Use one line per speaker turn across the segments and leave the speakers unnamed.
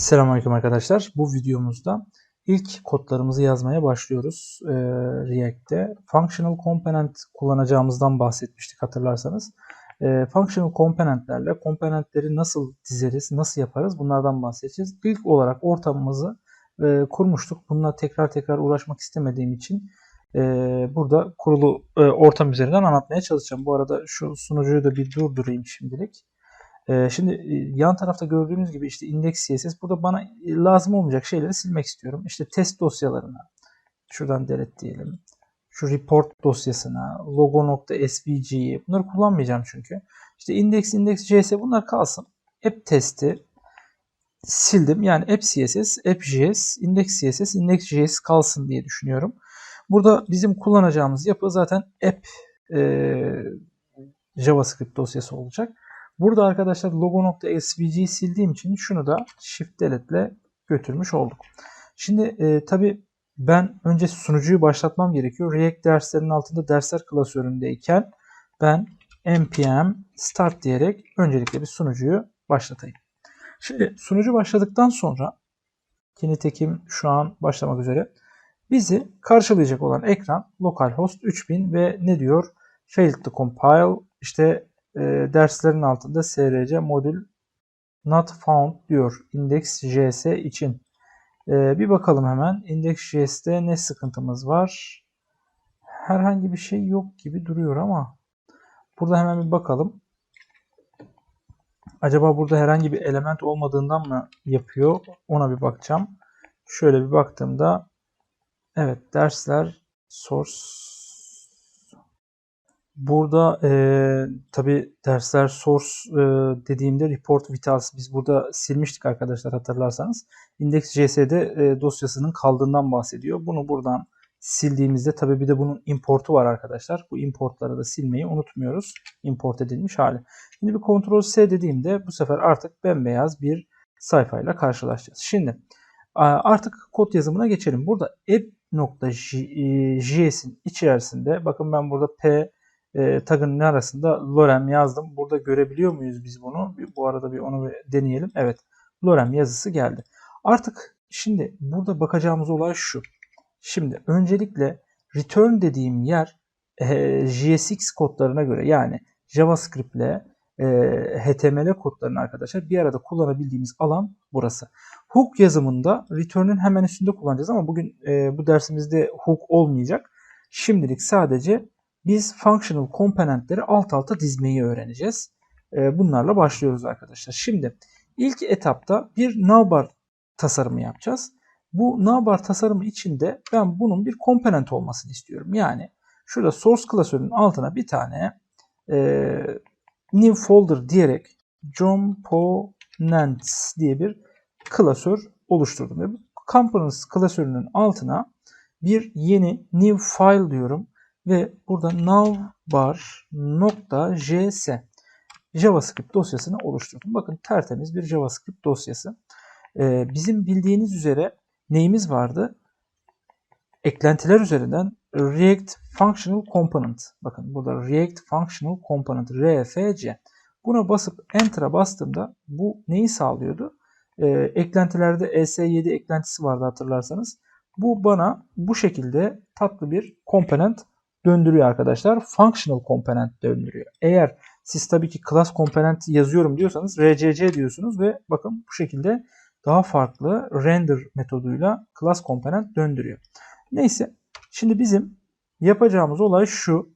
Selamünaleyküm arkadaşlar. Bu videomuzda ilk kodlarımızı yazmaya başlıyoruz ee, React'te. Functional Component kullanacağımızdan bahsetmiştik hatırlarsanız. Ee, functional Component'lerle komponentleri nasıl dizeriz, nasıl yaparız bunlardan bahsedeceğiz. İlk olarak ortamımızı e, kurmuştuk. Bununla tekrar tekrar uğraşmak istemediğim için e, burada kurulu e, ortam üzerinden anlatmaya çalışacağım. Bu arada şu sunucuyu da bir durdurayım şimdilik. Ee, şimdi e, yan tarafta gördüğünüz gibi işte index CSS burada bana e, lazım olmayacak şeyleri silmek istiyorum. İşte test dosyalarına şuradan delete diyelim. Şu report dosyasına, logo.svg'yi bunları kullanmayacağım çünkü. İşte index, index CS bunlar kalsın. App testi sildim. Yani app CSS, app.js, index CSS, index.js kalsın diye düşünüyorum. Burada bizim kullanacağımız yapı zaten app e, JavaScript dosyası olacak. Burada arkadaşlar logo.svg'yi sildiğim için şunu da shift delete ile götürmüş olduk. Şimdi e, tabi ben önce sunucuyu başlatmam gerekiyor. React derslerinin altında dersler klasöründeyken ben npm start diyerek öncelikle bir sunucuyu başlatayım. Şimdi sunucu başladıktan sonra ki nitekim şu an başlamak üzere bizi karşılayacak olan ekran localhost 3000 ve ne diyor? Failed to compile işte e, derslerin altında src modül not found diyor index.js için. E, bir bakalım hemen index.js'te ne sıkıntımız var? Herhangi bir şey yok gibi duruyor ama burada hemen bir bakalım. Acaba burada herhangi bir element olmadığından mı yapıyor? Ona bir bakacağım. Şöyle bir baktığımda evet dersler source Burada e, tabi dersler source e, dediğimde report vitals biz burada silmiştik arkadaşlar hatırlarsanız. Index.js'de e, dosyasının kaldığından bahsediyor. Bunu buradan sildiğimizde tabi bir de bunun importu var arkadaşlar. Bu importları da silmeyi unutmuyoruz. Import edilmiş hali. Şimdi bir Ctrl S dediğimde bu sefer artık bembeyaz bir sayfayla karşılaşacağız. Şimdi artık kod yazımına geçelim. Burada app.js'in içerisinde bakın ben burada p e, tagın arasında lorem yazdım. Burada görebiliyor muyuz biz bunu? Bu arada bir onu bir deneyelim. Evet. Lorem yazısı geldi. Artık şimdi burada bakacağımız olay şu. Şimdi öncelikle return dediğim yer e, JSX kodlarına göre yani JavaScript ile e, HTML kodlarını arkadaşlar bir arada kullanabildiğimiz alan burası. Hook yazımında return'ün hemen üstünde kullanacağız ama bugün e, bu dersimizde hook olmayacak. Şimdilik sadece biz functional komponentleri alt alta dizmeyi öğreneceğiz. Ee, bunlarla başlıyoruz arkadaşlar. Şimdi ilk etapta bir navbar tasarımı yapacağız. Bu navbar tasarımı içinde ben bunun bir komponent olmasını istiyorum. Yani şurada source klasörünün altına bir tane e, new folder diyerek components diye bir klasör oluşturdum. Ve bu components klasörünün altına bir yeni new file diyorum ve burada navbar.js JavaScript dosyasını oluşturdum. Bakın tertemiz bir JavaScript dosyası. Ee, bizim bildiğiniz üzere neyimiz vardı? Eklentiler üzerinden React Functional Component. Bakın burada React Functional Component RFC. Buna basıp Enter'a bastığımda bu neyi sağlıyordu? Ee, eklentilerde ES7 eklentisi vardı hatırlarsanız. Bu bana bu şekilde tatlı bir komponent döndürüyor arkadaşlar. Functional component döndürüyor. Eğer siz tabii ki class component yazıyorum diyorsanız RCC diyorsunuz ve bakın bu şekilde daha farklı render metoduyla class component döndürüyor. Neyse şimdi bizim yapacağımız olay şu.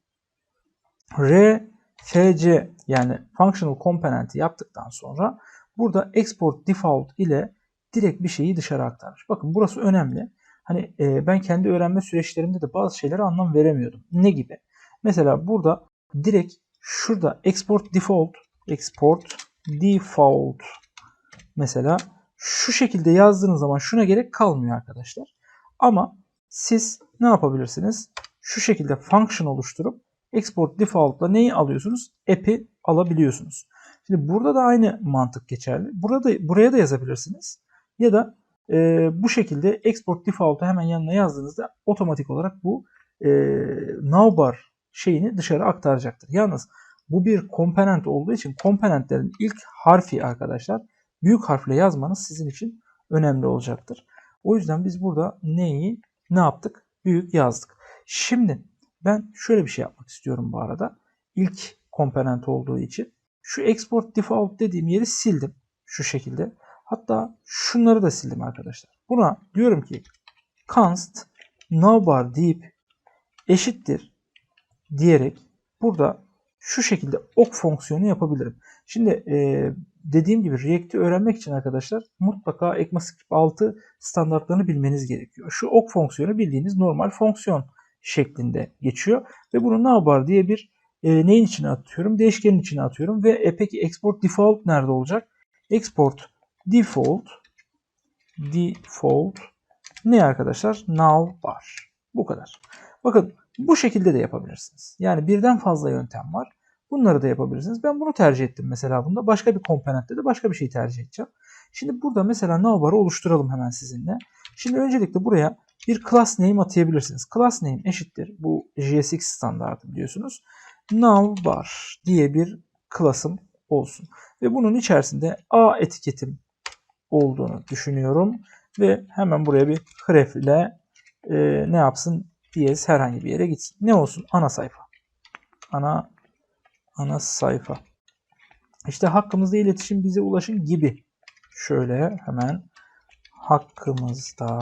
RFC yani functional component'i yaptıktan sonra burada export default ile direkt bir şeyi dışarı aktarır. Bakın burası önemli. Hani e, ben kendi öğrenme süreçlerimde de bazı şeylere anlam veremiyordum. Ne gibi? Mesela burada direkt şurada export default export default mesela şu şekilde yazdığınız zaman şuna gerek kalmıyor arkadaşlar. Ama siz ne yapabilirsiniz? Şu şekilde function oluşturup export default'la neyi alıyorsunuz? App'i alabiliyorsunuz. Şimdi burada da aynı mantık geçerli. Burada buraya da yazabilirsiniz. Ya da e, bu şekilde export default'u hemen yanına yazdığınızda otomatik olarak bu e, navbar şeyini dışarı aktaracaktır. Yalnız bu bir komponent olduğu için komponentlerin ilk harfi arkadaşlar büyük harfle yazmanız sizin için önemli olacaktır. O yüzden biz burada neyi ne yaptık? Büyük yazdık. Şimdi ben şöyle bir şey yapmak istiyorum bu arada. İlk komponent olduğu için. Şu export default dediğim yeri sildim. Şu şekilde. Hatta şunları da sildim arkadaşlar. Buna diyorum ki const navbar deyip eşittir diyerek burada şu şekilde ok fonksiyonu yapabilirim. Şimdi e, dediğim gibi React'i öğrenmek için arkadaşlar mutlaka ECMAScript 6 standartlarını bilmeniz gerekiyor. Şu ok fonksiyonu bildiğiniz normal fonksiyon şeklinde geçiyor ve bunu navbar diye bir e, neyin içine atıyorum? Değişkenin içine atıyorum ve e, peki export default nerede olacak? Export default default ne arkadaşlar? Navbar. Bu kadar. Bakın bu şekilde de yapabilirsiniz. Yani birden fazla yöntem var. Bunları da yapabilirsiniz. Ben bunu tercih ettim mesela bunda. Başka bir komponentte de başka bir şey tercih edeceğim. Şimdi burada mesela navbar'ı oluşturalım hemen sizinle. Şimdi öncelikle buraya bir class name atayabilirsiniz. Class name eşittir. Bu JSX standartı biliyorsunuz. Navbar diye bir class'ım olsun. Ve bunun içerisinde A etiketim olduğunu düşünüyorum. Ve hemen buraya bir href ile e, ne yapsın? Diyez herhangi bir yere gitsin. Ne olsun? Ana sayfa. Ana ana sayfa. İşte hakkımızda iletişim bize ulaşın gibi. Şöyle hemen hakkımızda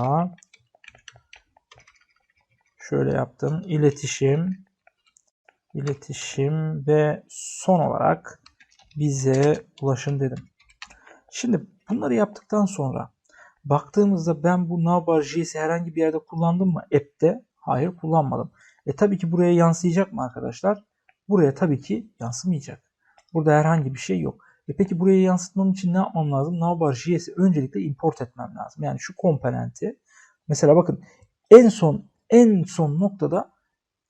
şöyle yaptım. İletişim iletişim ve son olarak bize ulaşın dedim. Şimdi bunları yaptıktan sonra baktığımızda ben bu navbar.js'i herhangi bir yerde kullandım mı app'te? Hayır kullanmadım. E tabii ki buraya yansıyacak mı arkadaşlar? Buraya tabii ki yansımayacak. Burada herhangi bir şey yok. E peki buraya yansıtmam için ne yapmam lazım? Navbar.js'i öncelikle import etmem lazım. Yani şu komponenti mesela bakın en son en son noktada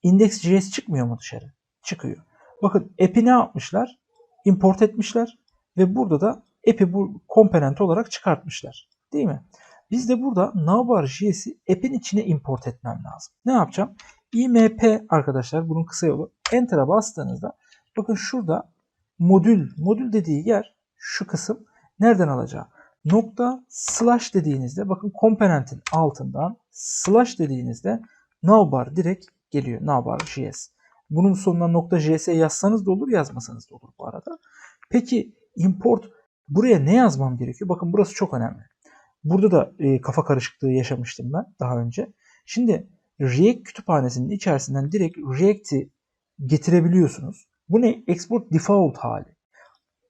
index.js çıkmıyor mu dışarı? Çıkıyor. Bakın app'i ne yapmışlar? Import etmişler ve burada da app'i bu komponent olarak çıkartmışlar. Değil mi? Biz de burada navbar.js'i app'in içine import etmem lazım. Ne yapacağım? imp arkadaşlar bunun kısa yolu. Enter'a bastığınızda bakın şurada modül, modül dediği yer şu kısım nereden alacağı? Nokta slash dediğinizde bakın komponentin altından slash dediğinizde navbar direkt geliyor. Navbar.js. Bunun sonuna nokta .js yazsanız da olur yazmasanız da olur bu arada. Peki import buraya ne yazmam gerekiyor? Bakın burası çok önemli. Burada da e, kafa karışıklığı yaşamıştım ben daha önce. Şimdi React kütüphanesinin içerisinden direkt React'i getirebiliyorsunuz. Bu ne? Export default hali.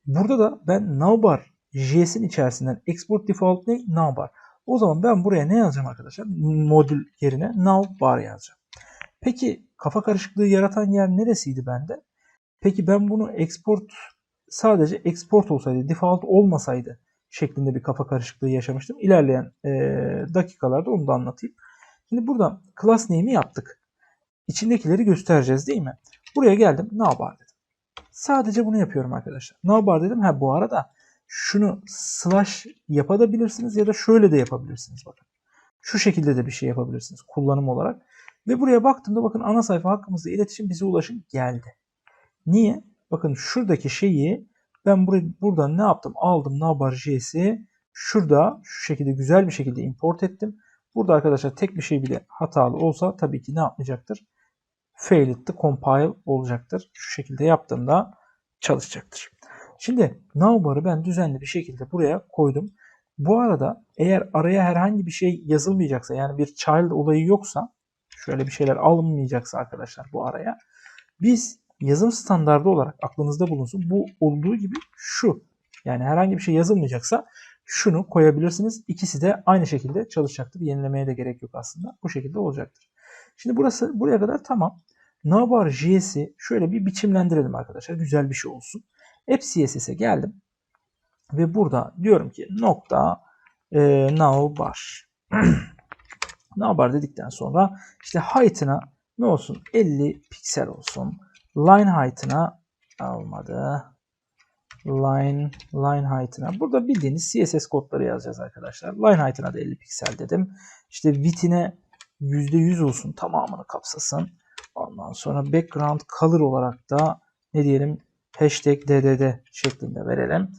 Burada da ben navbar JS'in içerisinden export default ne? Navbar. O zaman ben buraya ne yazacağım arkadaşlar? Modül yerine navbar yazacağım. Peki kafa karışıklığı yaratan yer neresiydi bende? Peki ben bunu export sadece export olsaydı, default olmasaydı şeklinde bir kafa karışıklığı yaşamıştım. İlerleyen e, dakikalarda onu da anlatayım. Şimdi burada class name'i yaptık. İçindekileri göstereceğiz değil mi? Buraya geldim. Navbar dedim. Sadece bunu yapıyorum arkadaşlar. Navbar dedim. Ha bu arada şunu slash yapabilirsiniz ya da şöyle de yapabilirsiniz bakın. Şu şekilde de bir şey yapabilirsiniz kullanım olarak. Ve buraya baktığımda bakın ana sayfa hakkımızda iletişim bize ulaşın geldi. Niye? Bakın şuradaki şeyi ben buradan ne yaptım? Aldım navbar.js'i şurada şu şekilde güzel bir şekilde import ettim. Burada arkadaşlar tek bir şey bile hatalı olsa tabii ki ne yapmayacaktır? Failed to compile olacaktır. Şu şekilde yaptığımda çalışacaktır. Şimdi navbar'ı ben düzenli bir şekilde buraya koydum. Bu arada eğer araya herhangi bir şey yazılmayacaksa yani bir child olayı yoksa şöyle bir şeyler alınmayacaksa arkadaşlar bu araya biz yazım standardı olarak aklınızda bulunsun. Bu olduğu gibi şu. Yani herhangi bir şey yazılmayacaksa şunu koyabilirsiniz. İkisi de aynı şekilde çalışacaktır. Yenilemeye de gerek yok aslında. Bu şekilde olacaktır. Şimdi burası buraya kadar tamam. Navbar JS'i şöyle bir biçimlendirelim arkadaşlar. Güzel bir şey olsun. App CSS'e geldim. Ve burada diyorum ki nokta e, navbar. navbar dedikten sonra işte height'ına ne olsun? 50 piksel olsun. Line height'ına olmadı. Line line height'ına. Burada bildiğiniz CSS kodları yazacağız arkadaşlar. Line height'ına da 50 piksel dedim. İşte width'ine %100 olsun. Tamamını kapsasın. Ondan sonra background color olarak da ne diyelim hashtag ddd şeklinde verelim.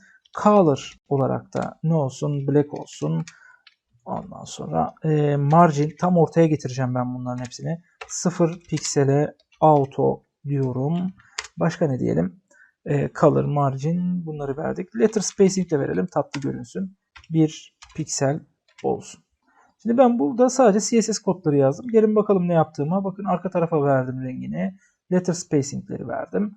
Color olarak da ne olsun? Black olsun. Ondan sonra e, margin tam ortaya getireceğim ben bunların hepsini. 0 piksele auto diyorum. Başka ne diyelim? E, color, margin bunları verdik. Letter spacing de verelim tatlı görünsün. 1 piksel olsun. Şimdi ben burada sadece CSS kodları yazdım. Gelin bakalım ne yaptığıma. Bakın arka tarafa verdim rengini. Letter spacing'leri verdim.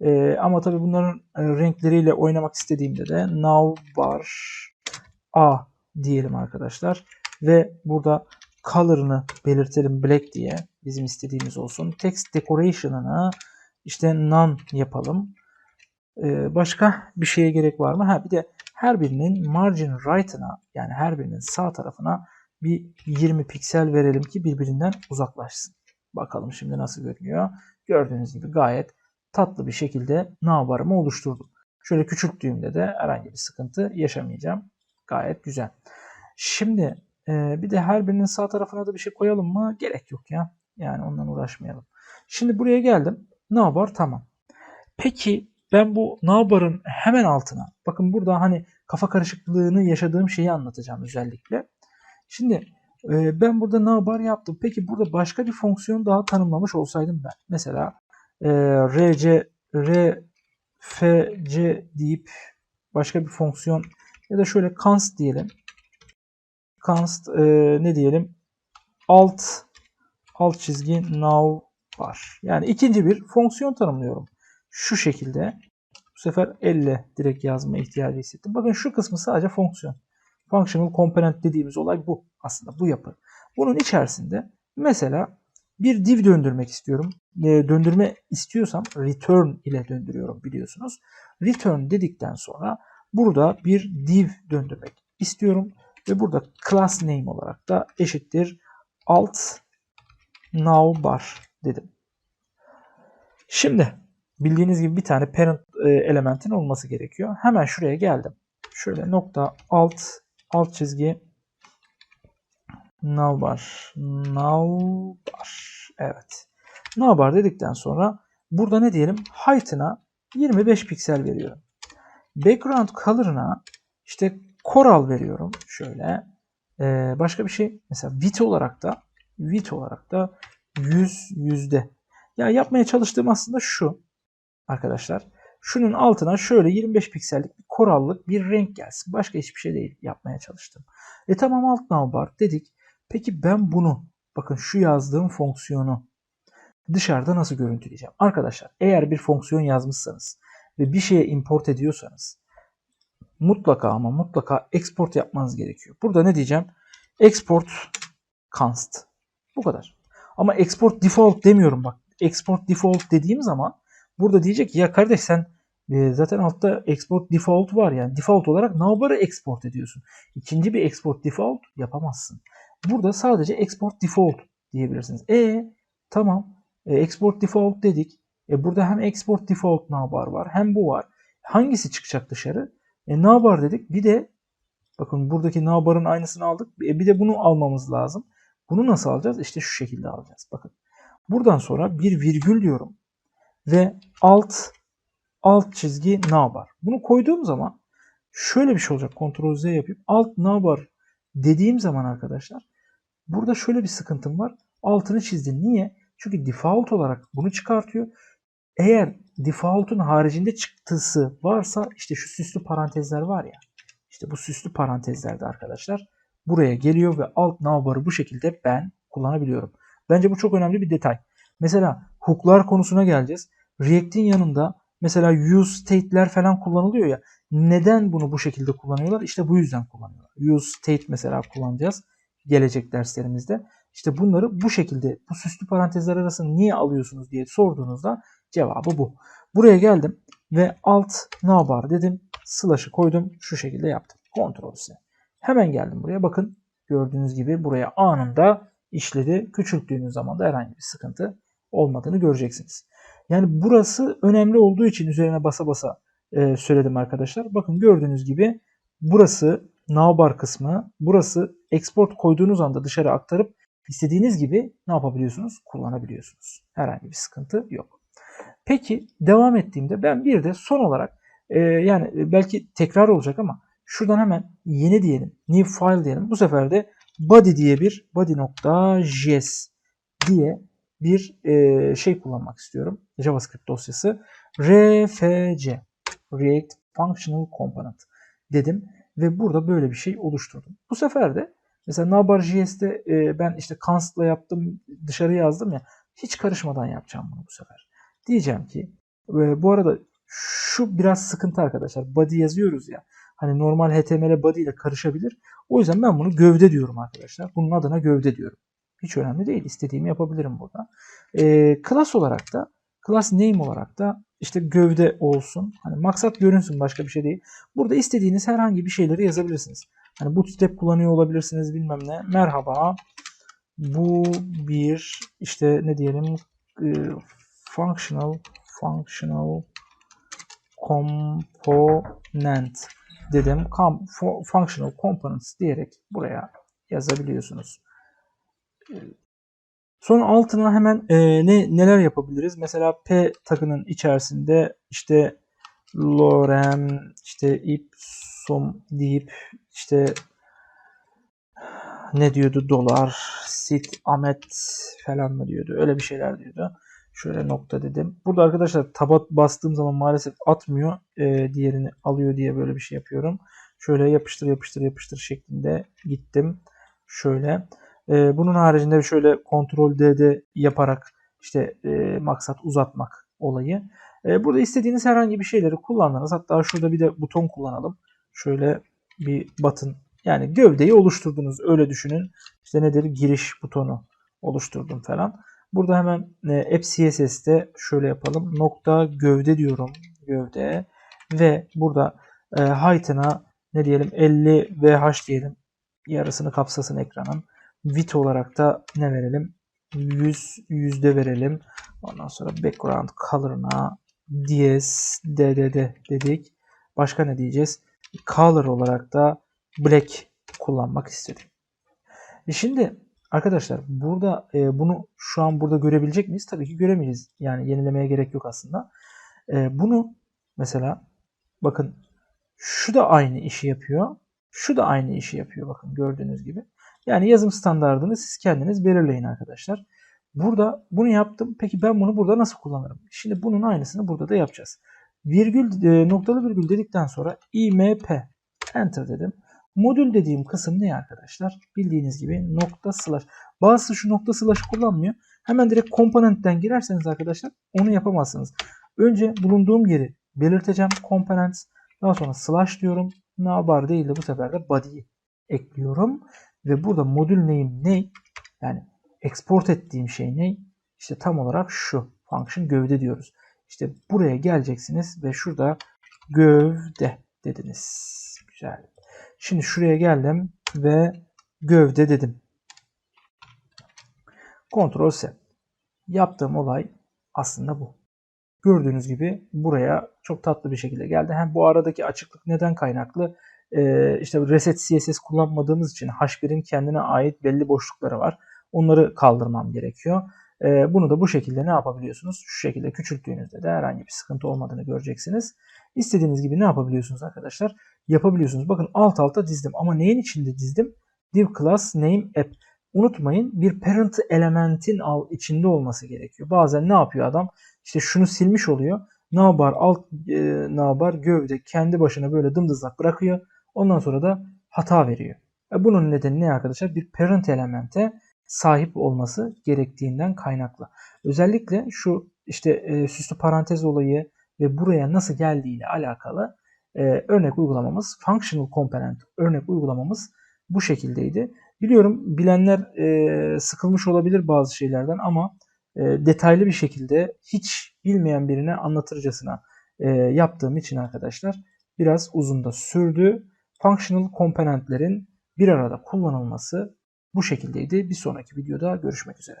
Ee, ama tabii bunların e, renkleriyle oynamak istediğimde de navbar A diyelim arkadaşlar. Ve burada color'ını belirtelim black diye. Bizim istediğimiz olsun. Text decoration'ını işte none yapalım. Ee, başka bir şeye gerek var mı? Ha bir de her birinin margin right'ına yani her birinin sağ tarafına bir 20 piksel verelim ki birbirinden uzaklaşsın. Bakalım şimdi nasıl görünüyor. Gördüğünüz gibi gayet tatlı bir şekilde navbarımı oluşturdum. Şöyle küçülttüğümde de herhangi bir sıkıntı yaşamayacağım. Gayet güzel. Şimdi e, bir de her birinin sağ tarafına da bir şey koyalım mı? Gerek yok ya. Yani ondan uğraşmayalım. Şimdi buraya geldim. Navbar tamam. Peki ben bu navbarın hemen altına bakın burada hani kafa karışıklığını yaşadığım şeyi anlatacağım özellikle. Şimdi e, ben burada navbar yaptım. Peki burada başka bir fonksiyon daha tanımlamış olsaydım ben. Mesela e, rc rfc deyip başka bir fonksiyon ya da şöyle const diyelim. Const e, ne diyelim? Alt alt çizgi now var. Yani ikinci bir fonksiyon tanımlıyorum. Şu şekilde. Bu sefer elle direkt yazma ihtiyacı hissettim. Bakın şu kısmı sadece fonksiyon. Functional component dediğimiz olay bu. Aslında bu yapı. Bunun içerisinde mesela bir div döndürmek istiyorum. E, döndürme istiyorsam return ile döndürüyorum biliyorsunuz. Return dedikten sonra burada bir div döndürmek istiyorum. Ve burada class name olarak da eşittir alt now bar dedim. Şimdi bildiğiniz gibi bir tane parent e, elementin olması gerekiyor. Hemen şuraya geldim. Şöyle nokta alt alt çizgi navbar navbar evet navbar dedikten sonra burada ne diyelim height'ına 25 piksel veriyorum. Background color'ına işte coral veriyorum. Şöyle ee, başka bir şey mesela width olarak da width olarak da 100 yüzde. Ya yapmaya çalıştığım aslında şu arkadaşlar. Şunun altına şöyle 25 piksellik bir korallık bir renk gelsin. Başka hiçbir şey değil yapmaya çalıştım. E tamam alt navbar dedik. Peki ben bunu bakın şu yazdığım fonksiyonu dışarıda nasıl görüntüleyeceğim? Arkadaşlar eğer bir fonksiyon yazmışsanız ve bir şeye import ediyorsanız mutlaka ama mutlaka export yapmanız gerekiyor. Burada ne diyeceğim? Export const. Bu kadar. Ama export default demiyorum bak. Export default dediğim zaman burada diyecek ki ya kardeş sen e, zaten altta export default var yani default olarak navbar'ı export ediyorsun. İkinci bir export default yapamazsın. Burada sadece export default diyebilirsiniz. E tamam. E, export default dedik. E, burada hem export default navbar var hem bu var. Hangisi çıkacak dışarı? E, navbar dedik. Bir de bakın buradaki navbarın aynısını aldık. E, bir de bunu almamız lazım. Bunu nasıl alacağız? İşte şu şekilde alacağız. Bakın. Buradan sonra bir virgül diyorum. Ve alt alt çizgi navbar. Bunu koyduğum zaman şöyle bir şey olacak. Ctrl Z yapayım. Alt navbar dediğim zaman arkadaşlar burada şöyle bir sıkıntım var. Altını çizdim. Niye? Çünkü default olarak bunu çıkartıyor. Eğer default'un haricinde çıktısı varsa işte şu süslü parantezler var ya. İşte bu süslü parantezlerde arkadaşlar buraya geliyor ve alt navbarı bu şekilde ben kullanabiliyorum. Bence bu çok önemli bir detay. Mesela hook'lar konusuna geleceğiz. React'in yanında mesela use state'ler falan kullanılıyor ya. Neden bunu bu şekilde kullanıyorlar? İşte bu yüzden kullanıyorlar. Use state mesela kullanacağız gelecek derslerimizde. İşte bunları bu şekilde bu süslü parantezler arasında niye alıyorsunuz diye sorduğunuzda cevabı bu. Buraya geldim ve alt navbar dedim. Slash'ı koydum. Şu şekilde yaptım. Ctrl C. Hemen geldim buraya. Bakın gördüğünüz gibi buraya anında işledi. Küçülttüğünüz zaman da herhangi bir sıkıntı olmadığını göreceksiniz. Yani burası önemli olduğu için üzerine basa basa e, söyledim arkadaşlar. Bakın gördüğünüz gibi burası navbar kısmı. Burası export koyduğunuz anda dışarı aktarıp istediğiniz gibi ne yapabiliyorsunuz? Kullanabiliyorsunuz. Herhangi bir sıkıntı yok. Peki devam ettiğimde ben bir de son olarak e, yani belki tekrar olacak ama Şuradan hemen yeni diyelim. New file diyelim. Bu sefer de body diye bir body.js diye bir e, şey kullanmak istiyorum. JavaScript dosyası. RFC React Functional Component dedim ve burada böyle bir şey oluşturdum. Bu sefer de mesela Navbar.js'te e, ben işte const'la yaptım, dışarı yazdım ya hiç karışmadan yapacağım bunu bu sefer. Diyeceğim ki e, bu arada şu biraz sıkıntı arkadaşlar. Body yazıyoruz ya. Hani normal HTML body ile karışabilir. O yüzden ben bunu gövde diyorum arkadaşlar. Bunun adına gövde diyorum. Hiç önemli değil. İstediğimi yapabilirim burada. E, class olarak da class name olarak da işte gövde olsun. Hani maksat görünsün başka bir şey değil. Burada istediğiniz herhangi bir şeyleri yazabilirsiniz. Hani bootstrap kullanıyor olabilirsiniz bilmem ne. Merhaba. Bu bir işte ne diyelim e, functional functional component dedim. Com, functional components diyerek buraya yazabiliyorsunuz. Sonra altına hemen e, ne neler yapabiliriz? Mesela P tagının içerisinde işte lorem işte ipsum deyip işte ne diyordu dolar sit amet falan mı diyordu öyle bir şeyler diyordu. Şöyle nokta dedim. Burada arkadaşlar taba bastığım zaman maalesef atmıyor. E, diğerini alıyor diye böyle bir şey yapıyorum. Şöyle yapıştır yapıştır yapıştır şeklinde gittim. Şöyle. E, bunun haricinde şöyle Ctrl D'de yaparak işte e, maksat uzatmak olayı. E, burada istediğiniz herhangi bir şeyleri kullandınız. Hatta şurada bir de buton kullanalım. Şöyle bir button yani gövdeyi oluşturdunuz öyle düşünün. İşte nedir giriş butonu oluşturdum falan. Burada hemen e, app CSS'te şöyle yapalım. Nokta gövde diyorum. Gövde ve burada e, height'ına ne diyelim 50 VH diyelim. Yarısını kapsasın ekranın. Width olarak da ne verelim? 100 yüzde verelim. Ondan sonra background color'ına DS DDD dedik. Başka ne diyeceğiz? Color olarak da black kullanmak istedim. E şimdi arkadaşlar burada e, bunu şu an burada görebilecek miyiz? Tabii ki göremeyiz. Yani yenilemeye gerek yok aslında. E, bunu mesela bakın şu da aynı işi yapıyor. Şu da aynı işi yapıyor bakın gördüğünüz gibi. Yani yazım standartını siz kendiniz belirleyin arkadaşlar. Burada bunu yaptım. Peki ben bunu burada nasıl kullanırım? Şimdi bunun aynısını burada da yapacağız. Virgül e, noktalı virgül dedikten sonra imp enter dedim. Modül dediğim kısım ne arkadaşlar? Bildiğiniz gibi nokta slash. Bazısı şu nokta slash kullanmıyor. Hemen direkt komponentten girerseniz arkadaşlar onu yapamazsınız. Önce bulunduğum yeri belirteceğim. Components. Daha sonra slash diyorum. Navbar değil de bu sefer de body'yi ekliyorum. Ve burada modül name ne? Yani export ettiğim şey ne? İşte tam olarak şu. Function gövde diyoruz. İşte buraya geleceksiniz ve şurada gövde dediniz. Güzel. Şimdi şuraya geldim ve gövde dedim. Ctrl S. Yaptığım olay aslında bu. Gördüğünüz gibi buraya çok tatlı bir şekilde geldi. Hem bu aradaki açıklık neden kaynaklı? Ee, işte reset CSS kullanmadığımız için H1'in kendine ait belli boşlukları var. Onları kaldırmam gerekiyor. Ee, bunu da bu şekilde ne yapabiliyorsunuz? Şu şekilde küçülttüğünüzde de herhangi bir sıkıntı olmadığını göreceksiniz. İstediğiniz gibi ne yapabiliyorsunuz arkadaşlar? Yapabiliyorsunuz. Bakın alt alta dizdim ama neyin içinde dizdim? Div class name app. Unutmayın bir parent elementin al içinde olması gerekiyor. Bazen ne yapıyor adam? İşte şunu silmiş oluyor. Navbar alt e, navbar gövde kendi başına böyle dımdızlak bırakıyor. Ondan sonra da hata veriyor. E bunun nedeni ne arkadaşlar? Bir parent elemente sahip olması gerektiğinden kaynaklı. Özellikle şu işte e, süslü parantez olayı ve buraya nasıl geldiği alakalı e, örnek uygulamamız, functional component örnek uygulamamız bu şekildeydi. Biliyorum bilenler e, sıkılmış olabilir bazı şeylerden ama e, detaylı bir şekilde hiç bilmeyen birine anlatırcasına e, yaptığım için arkadaşlar biraz uzun da sürdü. Functional komponentlerin bir arada kullanılması bu şekildeydi. Bir sonraki videoda görüşmek üzere.